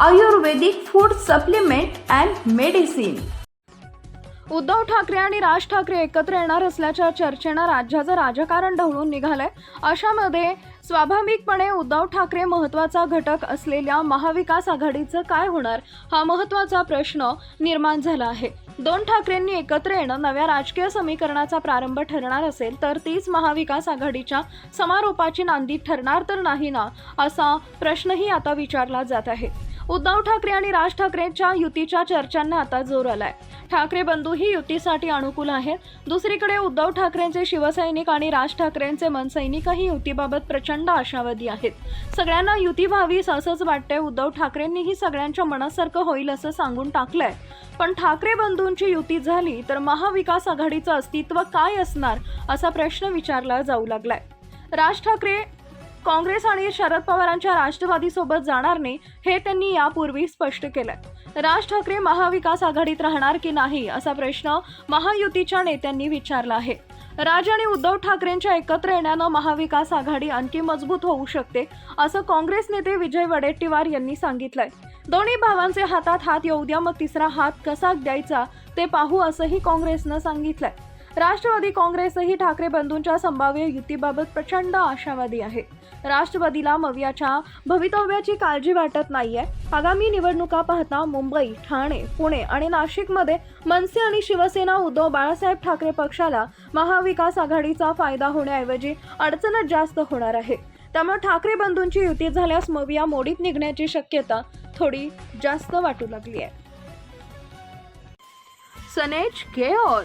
Ayurvedic food supplement and medicine. Uddhav Thackeray आणि राज ठाकरे एकत्र येणार असल्याच्या चर्चेनं राज्याचं राजकारण ढवळून निघालंय. अशामध्ये स्वाभाविकपणे उद्धव ठाकरे महत्त्वाचा घटक असलेल्या महाविकास आघाडीचं काय होणार? हा महत्त्वाचा प्रश्न निर्माण झाला आहे. दोन ठाकरेंनी एकत्र येणं नव्या राजकीय समीकरणाचा प्रारंभ ठरणार असेल तर तीच महाविकास आघाडीच्या समारोपाची नांदी ठरणार तर नाही ना असा प्रश्नही आता विचारला जात आहे. उद्धव ठाकरे आणि राज ठाकरेंच्या युतीच्या चर्चांना आता जोर आलाय. ठाकरे बंधू ही युतीसाठी अनुकूल आहेत. दुसरीकडे उद्धव ठाकरेंचे शिवसैनिक आणि राज ठाकरेंचे मनसैनिकही युतीबाबत प्रचंड आशावादी आहेत. सगळ्यांना युती व्हावी असंच वाटतंय. उद्धव ठाकरेंनीही सगळ्यांच्या मनासारखं होईल असं सांगून टाकलंय. पण ठाकरे बंधूंची युती झाली तर महाविकास आघाडीचं अस्तित्व काय असणार असा प्रश्न विचारला जाऊ लागलाय. राज ठाकरे काँग्रेस आणि शरद पवारांच्या राष्ट्रवादीसोबत जाणार नाही हे त्यांनी यापूर्वी स्पष्ट केलंय. राज ठाकरे महाविकास आघाडीत राहणार की नाही असा प्रश्न महायुतीच्या नेत्यांनी विचारला आहे. राज आणि उद्धव ठाकरेंच्या एकत्र येण्यानं महाविकास आघाडी आणखी मजबूत होऊ शकते असं काँग्रेस नेते विजय वडेट्टीवार यांनी सांगितलंय. दोन्ही भावांचे हातात हात येऊ द्या मग तिसरा हात कसा द्यायचा ते पाहू असंही काँग्रेसनं सांगितलंय. राष्ट्रवादी काँग्रेसही ठाकरे बंधूंच्या संभाव्य युतीबाबत प्रचंड आशावादी आहे. राष्ट्रवादीला मवियाच्या भवितव्याची काळजी वाटत नाहीये. आगामी निवडणुका पाहता मुंबई ठाणे पुणे आणि नाशिकमध्ये मनसे आणि शिवसेना उद्धव बाळासाहेब ठाकरे पक्षाला महाविकास आघाडीचा फायदा होण्याऐवजी अडचणच जास्त होणार आहे. त्यामुळे ठाकरे बंधूंची युती झाल्यास मविया मोडीत निघण्याची शक्यता थोडी जास्त वाटू लागली आहे सनेज care